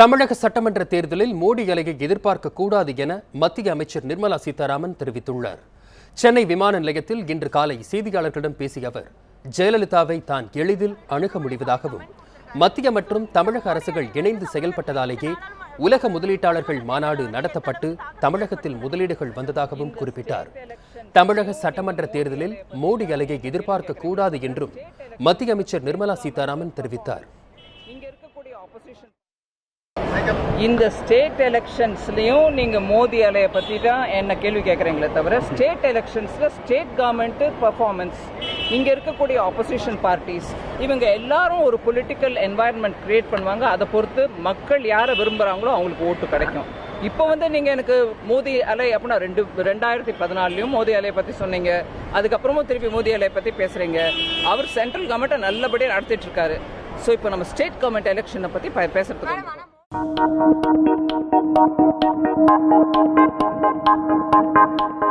தமிழக சட்டமன்ற தேர்தலில் மோடி அலையை எதிர்பார்க்க கூடாது என மத்திய அமைச்சர் நிர்மலா சீதாராமன் தெரிவித்துள்ளார். சென்னை விமான நிலையத்தில் இன்று காலை செய்தியாளர்களிடம் பேசிய அவர் ஜெயலலிதாவை தான் எளிதில் அணுக முடிவதாகவும் மத்திய மற்றும் தமிழக அரசுகள் இணைந்து செயல்பட்டதாலேயே உலக முதலீட்டாளர்கள் மாநாடு நடத்தப்பட்டு தமிழகத்தில் முதலீடுகள் வந்ததாகவும் குறிப்பிட்டார். தமிழக சட்டமன்ற தேர்தலில் மோடி அலையை எதிர்பார்க்க கூடாது என்றும் மத்திய அமைச்சர் நிர்மலா சீதாராமன் தெரிவித்தார். இந்த ஸ்டேட் எலெக்ஷன்ஸ்லயும் நீங்க மோடி அலைய பத்தி தான் என்ன கேள்வி கேட்குறீங்களே தவிர ஸ்டேட் எலெக்ஷன்ஸ்ல ஸ்டேட் கவர்மெண்ட் பர்ஃபார்மன்ஸ் இங்க இருக்கக்கூடிய ஆப்போசிஷன் பார்ட்டிஸ் இவங்க எல்லாரும் ஒரு பொலிட்டிக்கல் என்வாயன்மெண்ட் கிரியேட் பண்ணுவாங்க. அதை பொறுத்து மக்கள் யாரை விரும்புறாங்களோ அவங்களுக்கு ஓட்டு கிடைக்கும். இப்போ வந்து நீங்க எனக்கு மோடி அலை அப்படின்னா ரெண்டு ரெண்டாயிரத்தி பதினாலுலயும் மோடி அலையை பத்தி சொன்னீங்க. அதுக்கப்புறமும் திருப்பி மோடி அலையை பத்தி பேசுறீங்க. அவர் சென்ட்ரல் கவர்மெண்ட்டை நல்லபடியாக நடத்திட்டு இருக்காரு. ஸோ இப்போ நம்ம ஸ்டேட் கவர்மெண்ட் எலெக்ஷனை பத்தி பே- பேசுறதுக்கு வந்திருக்கோம்.